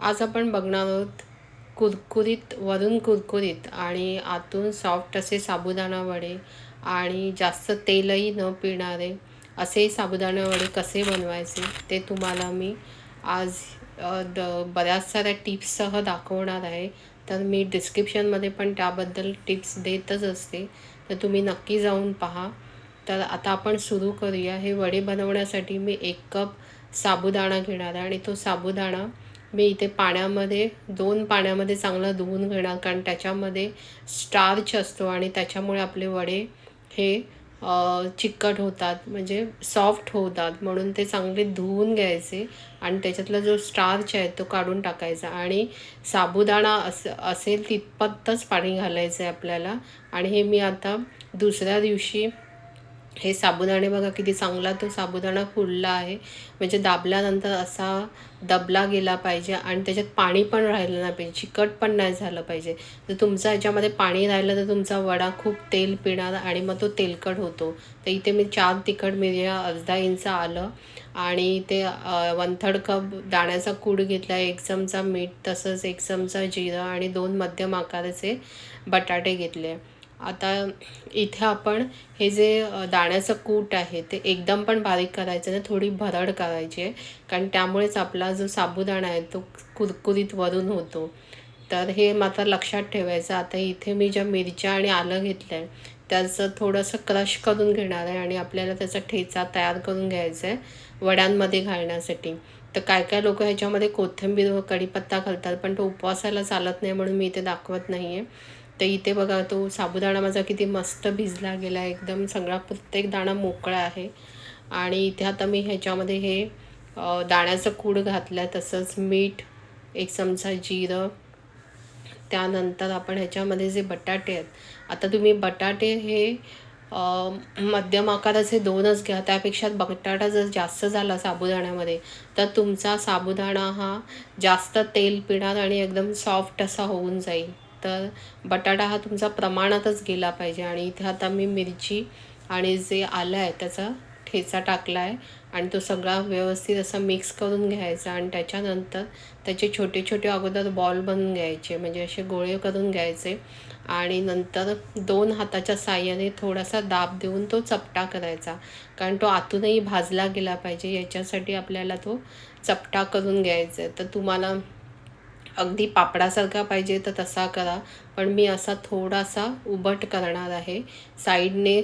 आज आपण बघणार आहोत कुरकुरीत वरून कुरकुरीत आणि आतून सॉफ्ट असे साबुदाणा वडे आणि जास्त तेलही न पिणारे असे साबुदाणा वडे कसे बनवायचे ते तुम्हाला मी आज द बऱ्याच साऱ्या टिप्ससह दाखवणार आहे. तर मी डिस्क्रिप्शनमध्ये पण त्याबद्दल टिप्स देतच असते. तर तुम्ही नक्की जाऊन पहा. तर आता आपण सुरू करूया. हे वडे बनवण्यासाठी मी एक कप साबुदाणा घेणार आहे आणि तो साबुदाणा मी इथे पाण्यामध्ये दोन पाण्यामध्ये चांगलं धुवून घेणार कारण त्याच्यामध्ये स्टार्च असतो आणि त्याच्यामुळे आपले वडे हे चिकट होतात म्हणजे सॉफ्ट होतात. म्हणून ते चांगले धुवून घ्यायचे आणि त्याच्यातला जो स्टार्च आहे तो काढून टाकायचा. आणि साबुदाणा अस असेल तितपतच पाणी घालायचं आहे आपल्याला. आणि हे मी आता दुसऱ्या दिवशी हे साबुदाणे बघा किती चांगला तो साबुदाणा फुडला आहे. म्हणजे दाबल्यानंतर असा दबला गेला पाहिजे आणि त्याच्यात पाणी पण राहिलं नाही पाहिजे चिकट पण नाही झालं पाहिजे. जर तुमचा ह्याच्यामध्ये पाणी राहिलं तर तुमचा वडा खूप तेल पिणार आणि मग तो तेलकट होतो. तर इथे मी चार तिखट मिरया अर्धा इंच आलं आणि ते वन थर्ड कप दाण्याचा कूड घेतला एक चमचा मीठ तसंच एक चमचा जिरं आणि दोन मध्यम आकाराचे बटाटे घेतले. आता इथे आपण हे जे दाण्याचं कूट आहे ते एकदम पण बारीक करायचं नाही थोडी भरड करायची आहे. कारण त्यामुळेच आपला जो साबुदाणा आहे तो कुरकुरीत वरून होतो. तर हे मात्र लक्षात ठेवायचं. आता इथे मी ज्या मिरच्या आणि आलं घेतलं आहे त्याचं थोडंसं क्रश करून घेणार आहे आणि आपल्याला त्याचा ठेचा तयार करून घ्यायचा आहे वड्यांमध्ये घालण्यासाठी. तर काय काय लोक ह्याच्यामध्ये कोथिंबीर व कढीपत्ता घालतात पण तो उपवासाला चालत नाही म्हणून मी इथे दाखवत नाही आहे तर इथे बघा तो साबुदाणा माझा किती मस्त भिजला गेला आहे एकदम. सगळा प्रत्येक दाणा मोकळा आहे. आणि इथे आता मी ह्याच्यामध्ये हे दाण्याचं कूड घातलं आहे तसंच मीठ एक चमचा जिरं. त्यानंतर आपण ह्याच्यामध्ये जे बटाटे आहेत आता तुम्ही बटाटे हे मध्यम आकाराचे दोनच घ्या. त्यापेक्षा बटाटा जर जास्त झाला साबुदाण्यामध्ये तर तुमचा साबुदाणा हा जास्त तेल पिणार आणि एकदम सॉफ्ट असा होऊन जाईल. तर बटाटा हा तुमचा प्रमाणातच गेला पाहिजे आणि इथे आता मी मिरची आणि जे आलं आहे त्याचा ठेचा टाकला आहे आणि तो सगळा व्यवस्थित असा मिक्स करून घ्यायचा आणि त्याच्यानंतर त्याचे छोटे छोटे अगोदर बॉल बनवून घ्यायचे म्हणजे असे गोळे करून घ्यायचे आणि नंतर दोन हाताच्या साह्याने थोडासा दाब देऊन तो चपटा करायचा. कारण तो आतूनही भाजला गेला पाहिजे याच्यासाठी आपल्याला तो चपटा करून घ्यायचा आहे. तर तुम्हाला अगदी पापडासारखा पाहिजे तर तसा करा. पण मी असा थोडासा उबट करणार आहे. साईडने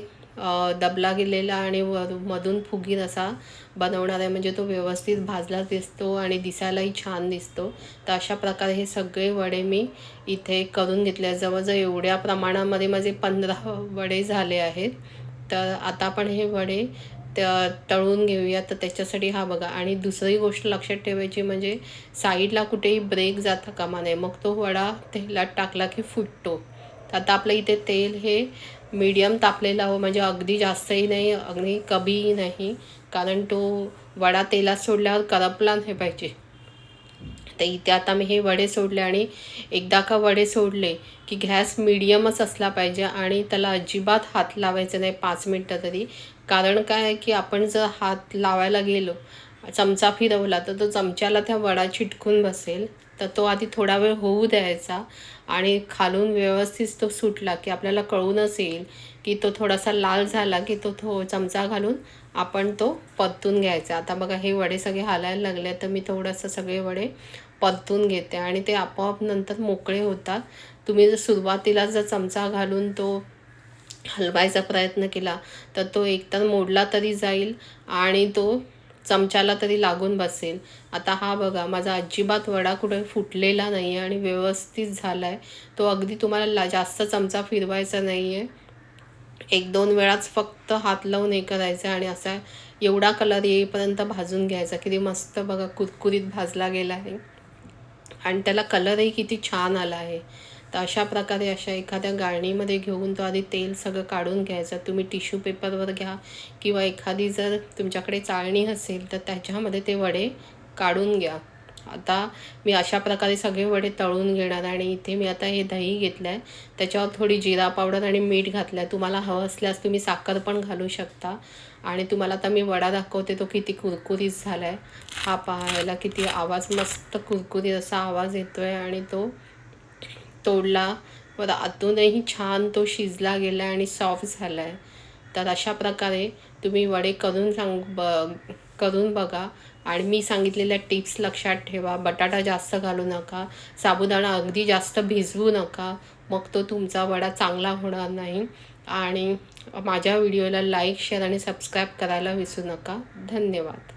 दबला गेलेला आणि वर मधून फुगीर असा बनवणार आहे. म्हणजे तो व्यवस्थित भाजला दिसतो आणि दिसायलाही छान दिसतो. तर अशा प्रकारे हे सगळे वडे मी इथे करून घेतले जवळजवळ एवढ्या प्रमाणामध्ये माझे पंधरा वडे झाले आहेत. तर आता आपण हे वडे त तळून घेऊया तर त्याच्यासाठी हा बघा. आणि दुसरी गोष्ट लक्षात ठेवायची म्हणजे साईडला कुठेही ब्रेक जाता कामा नये. मग तो वडा तेलात टाकला की फुटतो. आता आपलं इथे तेल हे मीडियम तापलेलं हवं म्हणजे अगदी जास्तही नाही अगदी कमीही नाही. कारण तो वडा तेलात सोडल्यावर करपला नाही पाहिजे. तर इथे आता मी हे वडे सोडले आणि एकदा का वडे सोडले की गॅस मिडियमच असला पाहिजे आणि त्याला अजिबात हात लावायचं नाही पाच मिनटं तरी. कारण काय आहे की आपण जर हात लावायला गेलो चमचा फिरवला तर तो चमच्याला त्या वडा चिटकून बसेल. तर तो आधी थोडा वेळ होऊ द्यायचा आणि खालून व्यवस्थित तो सुटला की आपल्याला कळूनच येईल की तो थोडासा लाल झाला की तो थो चमचा घालून आपण तो परतून घ्यायचा. आता बघा हे वडे सगळे हालायला लागले तर मी थोडंसं सगळे वडे परतून घेते आणि ते आपोआप नंतर मोकळे होतात. तुम्ही जर सुरुवातीला जर चमचा घालून तो हलवायचा प्रयत्न केला तर तो एकतर मोडला तरी जाईल आणि तो चमच्याला तरी लागून बसेल. आता हा बघा माझा अजिबात वडा कुठे फुटलेला नाही आहे आणि व्यवस्थित झाला आहे तो अगदी तुम्हाला ला जास्त चमचा फिरवायचा नाही आहे एक दोन वेळाच फक्त हात लावून हे करायचं आणि असा एवढा कलर येईपर्यंत भाजून घ्यायचा. किती मस्त बघा कुरकुरीत भाजला गेला आहे. आणि त्याला कलरही किती छान आला आहे. तर अशा प्रकारे अशा एखाद्या गाळणीमध्ये घेऊन तो आधी तेल सगळं काढून घ्यायचं. तुम्ही टिश्यू पेपरवर घ्या किंवा एखादी जर तुमच्याकडे चाळणी असेल तर त्याच्यामध्ये ते वडे काढून घ्या. आता मी अशा प्रकारे सगळे वडे तळून घेणार आणि इथे मी आता हे दही घेतलं आहे त्याच्यावर थोडी जिरा पावडर आणि मीठ घातलं आहे तुम्हाला हवं असल्यास तुम्ही साखर पण घालू शकता. आणि तुम्हाला आता मी वडा दाखवते तो किती कुरकुरीत झाला आहे हा पाहायला किती आवाज मस्त कुरकुरीत असा आवाज येतो आहे आणि तो तोडला. व आतूनही छान तो शिजला गेला आणि सॉफ्ट झाला आहे तर अशा प्रकारे तुम्ही वडे करून सांग ब करून बघा. आणि मी सांगितलेल्या टिप्स लक्षात ठेवा. बटाटा जास्त घालू नका. साबुदाणा अगदी जास्त भिजवू नका. मग तो तुमचा वडा चांगला होणार नाही. आणि माझ्या व्हिडिओला लाईक शेअर आणि सबस्क्राईब करायला विसरू नका. धन्यवाद.